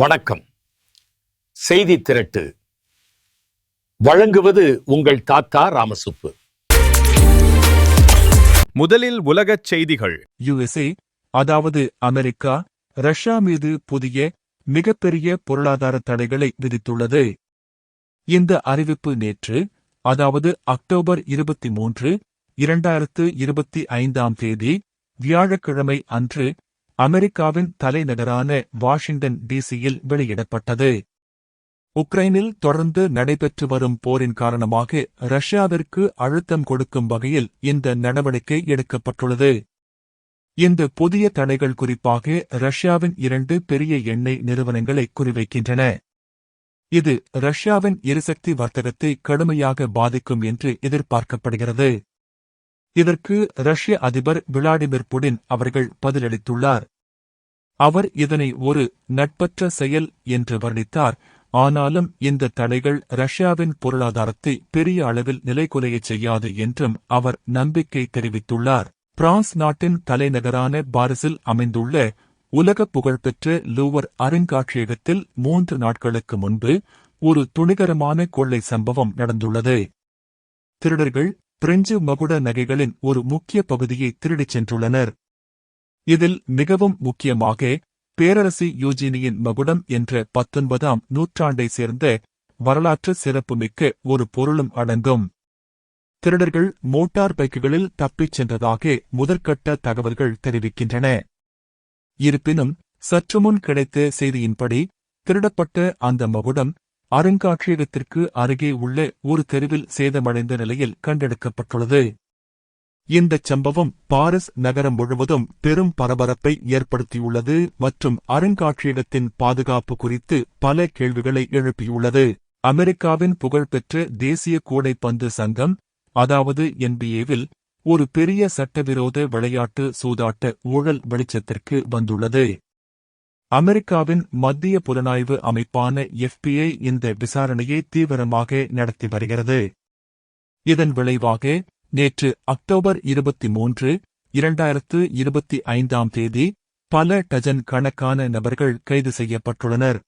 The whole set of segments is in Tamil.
வணக்கம். செய்தி திரட்டு. வழங்குவது உங்கள் தாத்தா ராமசுப்பு. முதலில் உலகச் செய்திகள். யுஎஸ்ஏ அதாவது அமெரிக்கா ரஷ்யா மீது புதிய மிகப்பெரிய பொருளாதார தடைகளை விதித்துள்ளது. இந்த அறிவிப்பு நேற்று அதாவது அக்டோபர் இருபத்தி மூன்று இரண்டாயிரத்து இருபத்தி ஐந்தாம் தேதி வியாழக்கிழமை அன்று அமெரிக்காவின் தலைநகரான வாஷிங்டன் டிசியில் வெளியிடப்பட்டது. உக்ரைனில் தொடர்ந்து நடைபெற்று வரும் போரின் காரணமாக ரஷ்யாவிற்கு அழுத்தம் கொடுக்கும் வகையில் இந்த நடவடிக்கை எடுக்கப்பட்டுள்ளது. இந்த புதிய தடைகள் குறிப்பாக ரஷ்யாவின் இரண்டு பெரிய எண்ணெய் நிறுவனங்களை குறிவைக்கின்றன. இது ரஷ்யாவின் எரிசக்தி வர்த்தகத்தை கடுமையாக பாதிக்கும் என்று எதிர்பார்க்கப்படுகிறது. இதற்கு ரஷ்ய அதிபர் விளாடிமிர் புடின் அவர்கள் பதிலளித்துள்ளார். அவர் இதனை ஒரு நட்பற்ற செயல் என்று வர்ணித்தார். ஆனாலும் இந்த தடைகள் ரஷ்யாவின் பொருளாதாரத்தை பெரிய அளவில் நிலைகுலையச் செய்யாது என்றும் அவர் நம்பிக்கை தெரிவித்துள்ளார். பிரான்ஸ் நாட்டின் தலைநகரான பாரிஸில் அமைந்துள்ள உலக புகழ்பெற்ற லூவர் அருங்காட்சியகத்தில் மூன்று நாட்களுக்கு முன்பு ஒரு துணிகரமான கொள்ளை சம்பவம் நடந்துள்ளது. திருடர்கள் பிரெஞ்சு மகுட நகைகளின் ஒரு முக்கிய பகுதியை திருடிச் சென்றுள்ளனர். இதில் மிகவும் முக்கியமாக பேரரசி யூஜினியின் மகுடம் என்ற பத்தொன்பதாம் நூற்றாண்டைச் சேர்ந்த வரலாற்று சிறப்புமிக்க ஒரு பொருளும் அடங்கும். திருடர்கள் மோட்டார் பைக்குகளில் தப்பிச் சென்றதாக முதற்கட்ட தகவல்கள் தெரிவிக்கின்றன. இருப்பினும் சற்றுமுன் கிடைத்த செய்தியின்படி திருடப்பட்ட அந்த மகுடம் அருங்காட்சியகத்திற்கு அருகே உள்ள ஒரு தெருவில் சேதமடைந்த நிலையில் கண்டெடுக்கப்பட்டுள்ளது. இந்தச் சம்பவம் பாரிஸ் நகரம் முழுவதும் பெரும் பரபரப்பை ஏற்படுத்தியுள்ளது மற்றும் அருங்காட்சியகத்தின் பாதுகாப்பு குறித்து பல கேள்விகளை எழுப்பியுள்ளது. அமெரிக்காவின் புகழ்பெற்ற தேசிய கூடைப்பந்து சங்கம் அதாவது என்பிஏவில் ஒரு பெரிய சட்டவிரோத விளையாட்டு சூதாட்ட ஊழல் வெளிச்சத்திற்கு வந்துள்ளது. அமெரிக்காவின் மத்திய புலனாய்வு அமைப்பான எஃபிஐ இந்த விசாரணையை தீவிரமாக நடத்தி வருகிறது. இதன் விளைவாக நேற்று அக்டோபர் இருபத்தி மூன்று இரண்டாயிரத்து இருபத்தி ஐந்தாம் தேதி பல டஜன் கணக்கான நபர்கள் கைது செய்யப்பட்டுள்ளனர்.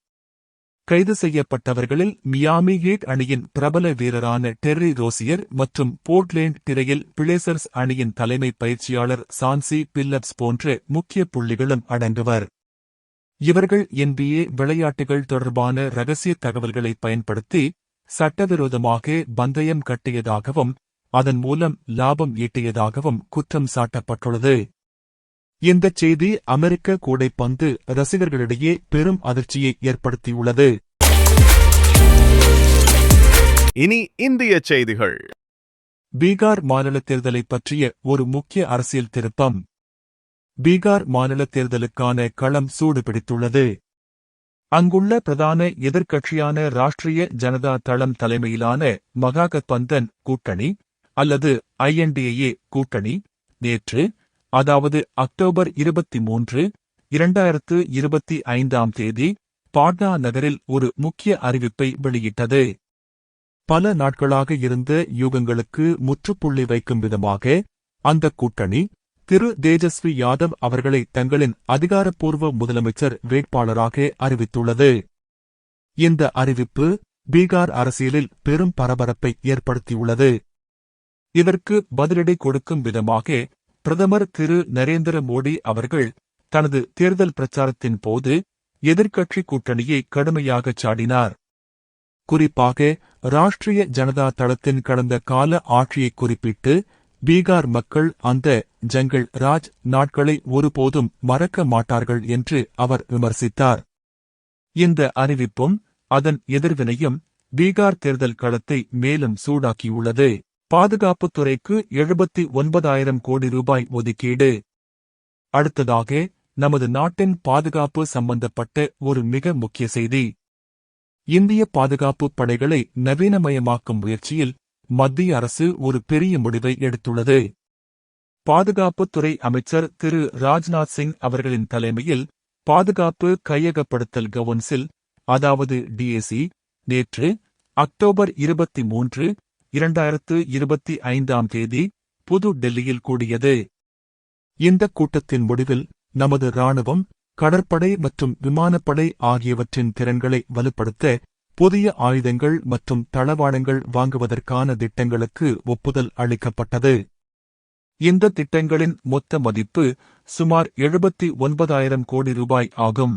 கைது செய்யப்பட்டவர்களில் மியாமி ஹீட் அணியின் பிரபல வீரரான டெர்ரி ரோசியர் மற்றும் போர்ட்லேண்ட் திரையில் பிளேசர்ஸ் அணியின் தலைமை பயிற்சியாளர் சான்சி பில்லப்ஸ் போன்ற முக்கிய புள்ளிகளும் அடங்குவர். இவர்கள் என்பிஏ விளையாட்டுகள் தொடர்பான ரகசிய தகவல்களை பயன்படுத்தி சட்டவிரோதமாக பந்தயம் கட்டியதாகவும் அதன் மூலம் லாபம் ஈட்டியதாகவும் குற்றம் சாட்டப்பட்டுள்ளது. இந்தச் செய்தி அமெரிக்க கூடைப்பந்து ரசிகர்களிடையே பெரும் அதிர்ச்சியை ஏற்படுத்தியுள்ளது. இனி இந்திய செய்திகள். பீகார் மாநில தேர்தலைப் பற்றிய ஒரு முக்கிய அரசியல் திருப்பம் பீகார் மாநில தேர்தலுக்கான களம் சூடுபிடித்துள்ளது. அங்குள்ள பிரதான எதிர்க்கட்சியான ராஷ்டிரிய ஜனதா தளம் தலைமையிலான மகாகத்பந்தன் கூட்டணி அல்லது ஐஎன்டிஏ கூட்டணி நேற்று அதாவது அக்டோபர் இருபத்தி மூன்று இரண்டாயிரத்து இருபத்தி ஐந்தாம் தேதி பாட்னா நகரில் ஒரு முக்கிய அறிவிப்பை வெளியிட்டது. பல நாட்களாக இருந்த யூகங்களுக்கு முற்றுப்புள்ளி வைக்கும் விதமாக அந்த கூட்டணி திரு தேஜஸ்வி யாதவ் அவர்களை தங்களின் அதிகாரப்பூர்வ முதலமைச்சர் வேட்பாளராக அறிவித்துள்ளது. இந்த அறிவிப்பு பீகார் அரசியலில் பெரும் பரபரப்பை ஏற்படுத்தியுள்ளது. இதற்கு பதிலடி கொடுக்கும் விதமாக பிரதமர் திரு. நரேந்திர மோடி அவர்கள் தனது தேர்தல் பிரச்சாரத்தின் போது எதிர்க்கட்சி கூட்டணியை கடுமையாகச் சாடினார். குறிப்பாக ராஷ்டிரிய ஜனதா தளத்தின் கடந்த கால ஆட்சியை குறிப்பிட்டு பீகார் மக்கள் அந்த ஜங்கல் ராஜ் நாட்களை ஒருபோதும் மறக்க மாட்டார்கள் என்று அவர் விமர்சித்தார். இந்த அறிவிப்பும் அதன் எதிர்வினையும் பீகார் தேர்தல் களத்தை மேலும் சூடாக்கியுள்ளது. பாதுகாப்புத் துறைக்கு எழுபத்தி ஒன்பதாயிரம் கோடி ரூபாய் ஒதுக்கீடு. அடுத்ததாக நமது நாட்டின் பாதுகாப்பு சம்பந்தப்பட்ட ஒரு மிக முக்கிய செய்தி. இந்திய பாதுகாப்பு படைகளை நவீனமயமாக்கும் முயற்சியில் மத்திய அரசு ஒரு பெரிய முடிவை எடுத்துள்ளது. பாதுகாப்புத்துறை அமைச்சர் திரு. ராஜ்நாத் சிங் அவர்களின் தலைமையில் பாதுகாப்பு கையகப்படுத்தல் கவுன்சில் அதாவது டிஏசி நேற்று அக்டோபர் இருபத்தி மூன்று இரண்டாயிரத்து இருபத்தி ஐந்தாம் தேதி புது டெல்லியில் கூடியது. இந்த கூட்டத்தின் முடிவில் நமது ராணுவம் கடற்படை மற்றும் விமானப்படை ஆகியவற்றின் திறன்களை வலுப்படுத்த புதிய ஆயுதங்கள் மற்றும் தளவாடங்கள் வாங்குவதற்கான திட்டங்களுக்கு ஒப்புதல் அளிக்கப்பட்டது. இந்த திட்டங்களின் மொத்த மதிப்பு சுமார் எழுபத்தி ஒன்பதாயிரம் கோடி ரூபாய் ஆகும்.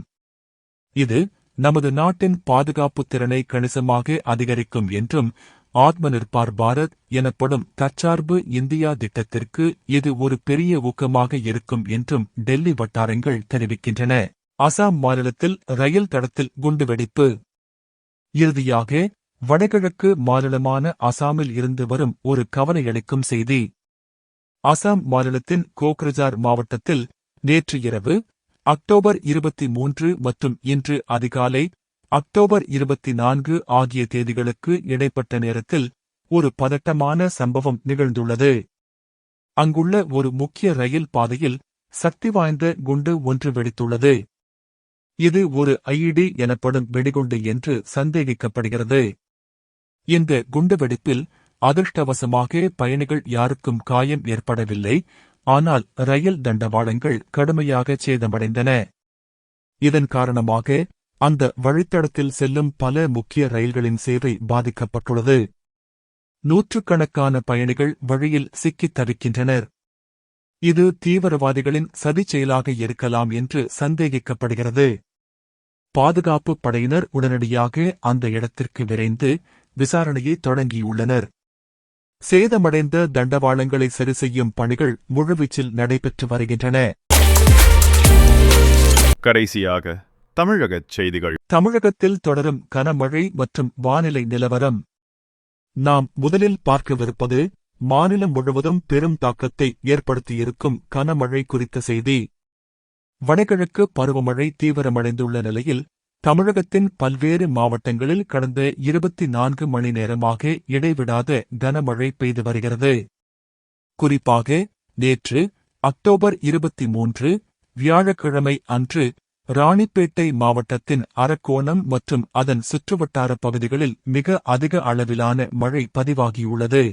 இது நமது நாட்டின் பாதுகாப்பு திறனை கணிசமாக அதிகரிக்கும் என்றும் ஆத்ம நிர்பார் பாரத் எனப்படும் தற்சார்பு இந்தியா திட்டத்திற்கு இது ஒரு பெரிய ஊக்கமாக இருக்கும் என்றும் டெல்லி வட்டாரங்கள் தெரிவிக்கின்றன. அசாம் மாநிலத்தில் ரயில் தடத்தில் குண்டுவெடிப்பு. இறுதியாக வடகிழக்கு மாநிலமான அசாமில் இருந்து வரும் ஒரு கவலையளிக்கும் செய்தி. அசாம் மாநிலத்தின் கோக்ரஜார் மாவட்டத்தில் நேற்று இரவு அக்டோபர் இருபத்தி மூன்று மற்றும் இன்று அதிகாலை அக்டோபர் இருபத்தி நான்கு ஆகிய தேதிகளுக்கு இடைப்பட்ட நேரத்தில் ஒரு பதட்டமான சம்பவம் நிகழ்ந்துள்ளது. அங்குள்ள ஒரு முக்கிய ரயில் பாதையில் சக்தி வாய்ந்த குண்டு ஒன்று வெடித்துள்ளது. இது ஒரு ஐஇடி எனப்படும் வெடிகுண்டு என்று சந்தேகிக்கப்படுகிறது. இந்த குண்டுவெடிப்பில் அதிர்ஷ்டவசமாக பயணிகள் யாருக்கும் காயம் ஏற்படவில்லை ஆனால் ரயில் தண்டவாளங்கள் கடுமையாக சேதமடைந்தன. இதன் காரணமாக அந்த வழித்தடத்தில் செல்லும் பல முக்கிய ரயில்களின் சேவை பாதிக்கப்பட்டுள்ளது. நூற்றுக்கணக்கான பயணிகள் வழியில் சிக்கித் தவிக்கின்றனர். இது தீவிரவாதிகளின் சதிச் செயலாக இருக்கலாம் என்று சந்தேகிக்கப்படுகிறது. பாதுகாப்பு படையினர் உடனடியாக அந்த இடத்திற்கு விரைந்து விசாரணையை தொடங்கியுள்ளனர். சேதமடைந்த தண்டவாளங்களை சரிசெய்யும் பணிகள் முழுவீச்சில் நடைபெற்று வருகின்றன. கடைசியாக தமிழகச் செய்திகள். தமிழகத்தில் தொடரும் கனமழை மற்றும் வானிலை நிலவரம். நாம் முதலில் பார்க்கவிருப்பது மாநிலம் முழுவதும் பெரும் தாக்கத்தை ஏற்படுத்தியிருக்கும் கனமழை குறித்த செய்தி. வடகிழக்கு பருவமழை தீவிரமடைந்துள்ள நிலையில் தமிழகத்தின் பல்வேறு மாவட்டங்களில் கடந்த இருபத்தி நான்கு மணி நேரமாக இடைவிடாத கனமழை பெய்து வருகிறது. குறிப்பாக நேற்று அக்டோபர் இருபத்தி மூன்று வியாழக்கிழமை அன்று ராணிப்பேட்டை மாவட்டத்தின் அரக்கோணம் மற்றும் அதன் சுற்றுவட்டார பகுதிகளில் மிக அதிக அளவிலான மழை பதிவாகியுள்ளது.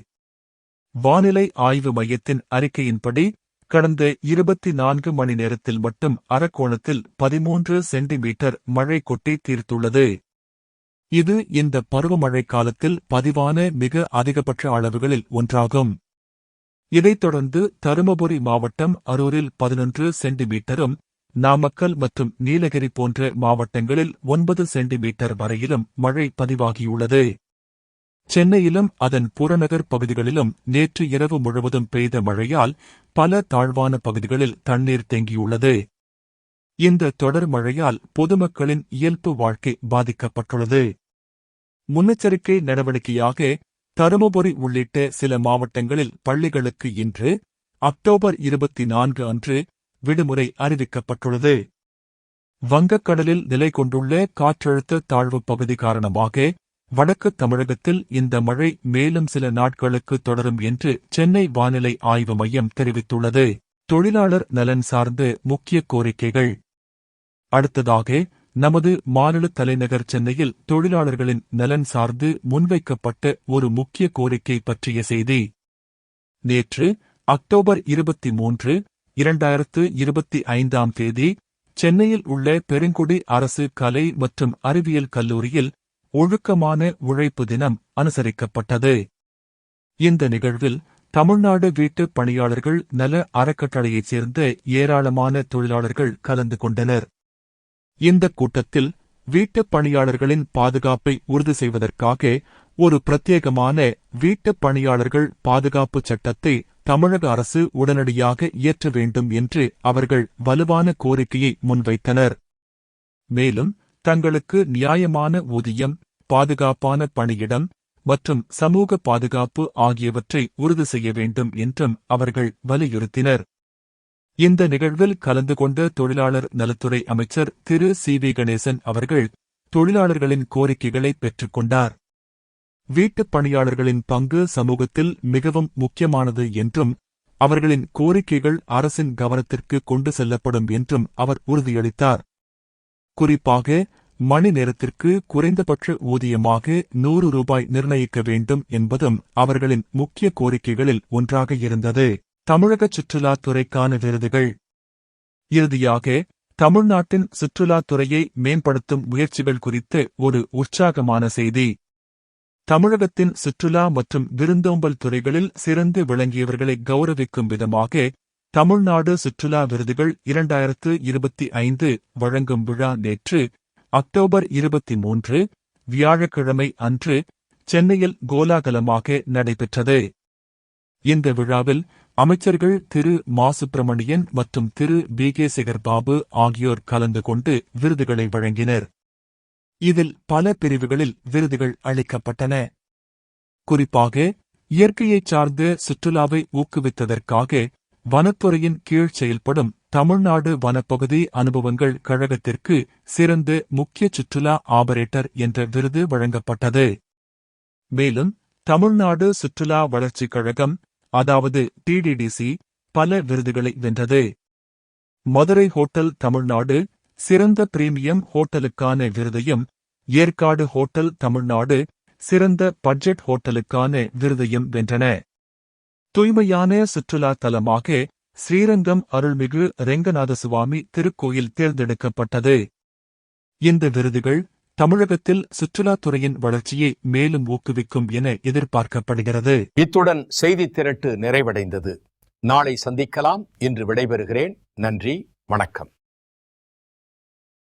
வானிலை ஆய்வு மையத்தின் அறிக்கையின்படி கடந்த இருபத்தி நான்கு மணி நேரத்தில் மட்டும் அரக்கோணத்தில் பதிமூன்று சென்டிமீட்டர் மழை கொட்டி தீர்த்துள்ளது. இது இந்த பருவமழை காலத்தில் பதிவான மிக அதிகபட்ச அளவுகளில் ஒன்றாகும். இதைத் தொடர்ந்து தருமபுரி மாவட்டம் அரூரில் பதினொன்று சென்டிமீட்டரும் நாமக்கல் மற்றும் நீலகிரி போன்ற மாவட்டங்களில் ஒன்பது சென்டிமீட்டர் வரையிலும் மழை பதிவாகியுள்ளது. சென்னையிலும் அதன் புறநகர் பகுதிகளிலும் நேற்று இரவு முழுவதும் பெய்த மழையால் பல தாழ்வான பகுதிகளில் தண்ணீர் தேங்கியுள்ளது. இந்த தொடர் மழையால் பொதுமக்களின் இயல்பு வாழ்க்கை பாதிக்கப்பட்டுள்ளது. முன்னெச்சரிக்கை நடவடிக்கையாக தருமபுரி உள்ளிட்ட சில மாவட்டங்களில் பள்ளிகளுக்கு இன்று அக்டோபர் இருபத்தி நான்கு அன்று விடுமுறை அறிவிக்கப்பட்டுள்ளது. வங்கக்கடலில் நிலை கொண்டுள்ள காற்றழுத்த தாழ்வு பகுதி காரணமாக வடக்கு தமிழகத்தில் இந்த மழை மேலும் சில நாட்களுக்கு தொடரும் என்று சென்னை வானிலை ஆய்வு மையம் தெரிவித்துள்ளது. தொழிலாளர் நலன் சார்ந்த முக்கிய கோரிக்கைகள். அடுத்ததாக நமது மாநில தலைநகர் சென்னையில் தொழிலாளர்களின் நலன் சார்ந்து முன்வைக்கப்பட்ட ஒரு முக்கிய கோரிக்கை பற்றிய செய்தி. நேற்று அக்டோபர் இருபத்தி மூன்று இரண்டாயிரத்து இருபத்தி ஐந்தாம் தேதி சென்னையில் உள்ள பெருங்குடி அரசு கலை மற்றும் அறிவியல் கல்லூரியில் ஒழுக்கமான உழைப்பு தினம் அனுசரிக்கப்பட்டது. இந்த நிகழ்வில் தமிழ்நாடு வீட்டுப் பணியாளர்கள் நல அறக்கட்டளையைச் சேர்ந்த ஏராளமான தொழிலாளர்கள் கலந்து கொண்டனர். இந்த கூட்டத்தில் வீட்டுப் பணியாளர்களின் பாதுகாப்பை உறுதி செய்வதற்காக ஒரு பிரத்யேகமான வீட்டுப் பணியாளர்கள் பாதுகாப்பு சட்டத்தை தமிழக அரசு உடனடியாக இயற்ற வேண்டும் என்று அவர்கள் வலுவான கோரிக்கையை முன்வைத்தனர். மேலும் தங்களுக்கு நியாயமான ஊதியம் பாதுகாப்பான பணியிடம் மற்றும் சமூக பாதுகாப்பு ஆகியவற்றை உறுதி செய்ய வேண்டும் என்றும் அவர்கள் வலியுறுத்தினர். இந்த நிகழ்வில் கலந்து கொண்ட தொழிலாளர் நலத்துறை அமைச்சர் திரு சி வி கணேசன் அவர்கள் தொழிலாளர்களின் கோரிக்கைகளை பெற்றுக்கொண்டார் வீட்டுப் பணியாளர்களின் பங்கு சமூகத்தில் மிகவும் முக்கியமானது என்றும் அவர்களின் கோரிக்கைகள் அரசின் கவனத்திற்கு கொண்டு செல்லப்படும் என்றும் அவர் உறுதியளித்தார். குறிப்பாக மணி நேரத்திற்கு குறைந்தபட்ச ஊதியமாக நூறு ரூபாய் நிர்ணயிக்க வேண்டும் என்பதும் அவர்களின் முக்கிய கோரிக்கைகளில் ஒன்றாக இருந்தது. தமிழக சுற்றுலாத்துறைக்கான விருதுகள். இறுதியாக தமிழ்நாட்டின் சுற்றுலாத் துறையை மேம்படுத்தும் முயற்சிகள் குறித்து ஒரு உற்சாகமான செய்தி. தமிழகத்தின் சுற்றுலா மற்றும் விருந்தோம்பல் துறைகளில் சிறந்து விளங்கியவர்களை கௌரவிக்கும் விதமாக தமிழ்நாடு சுற்றுலா விருதுகள் இரண்டாயிரத்து இருபத்தி ஐந்து வழங்கும் விழா நேற்று அக்டோபர் இருபத்தி மூன்று வியாழக்கிழமை அன்று சென்னையில் கோலாகலமாக நடைபெற்றது. இந்த விழாவில் அமைச்சர்கள் திரு. மா. சுப்பிரமணியன் மற்றும் திரு. பி. கே. சேகர்பாபு ஆகியோர் கலந்து கொண்டு விருதுகளை வழங்கினர். இதில் பல பிரிவுகளில் விருதுகள் அளிக்கப்பட்டன. குறிப்பாக இயற்கையைச் சார்ந்த சுற்றுலாவை ஊக்குவித்ததற்காக வனத்துறையின் கீழ் செயல்படும் தமிழ்நாடு வனப்பகுதி அனுபவங்கள் கழகத்திற்கு சிறந்த முக்கிய சுற்றுலா ஆபரேட்டர் என்ற விருது வழங்கப்பட்டது. மேலும் தமிழ்நாடு சுற்றுலா வளர்ச்சிக் கழகம் அதாவது டிடிடிசி பல விருதுகளை வென்றது. மதுரை ஹோட்டல் தமிழ்நாடு சிறந்த பிரீமியம் ஹோட்டலுக்கான விருதையும் ஏற்காடு ஹோட்டல் தமிழ்நாடு சிறந்த பட்ஜெட் ஹோட்டலுக்கான விருதையும் வென்றன. தூய்மையான சுற்றுலா தலமாக ஸ்ரீரங்கம் அருள்மிகு ரெங்கநாத சுவாமி திருக்கோயில் தேர்ந்தெடுக்கப்பட்டது. இந்த விருதுகள் தமிழகத்தில் சுற்றுலாத்துறையின் வளர்ச்சியை மேலும் ஊக்குவிக்கும் என எதிர்பார்க்கப்படுகிறது. இத்துடன் செய்தி திரட்டு நிறைவடைந்தது. நாளை சந்திக்கலாம். இன்று விடைபெறுகிறேன். நன்றி. வணக்கம்.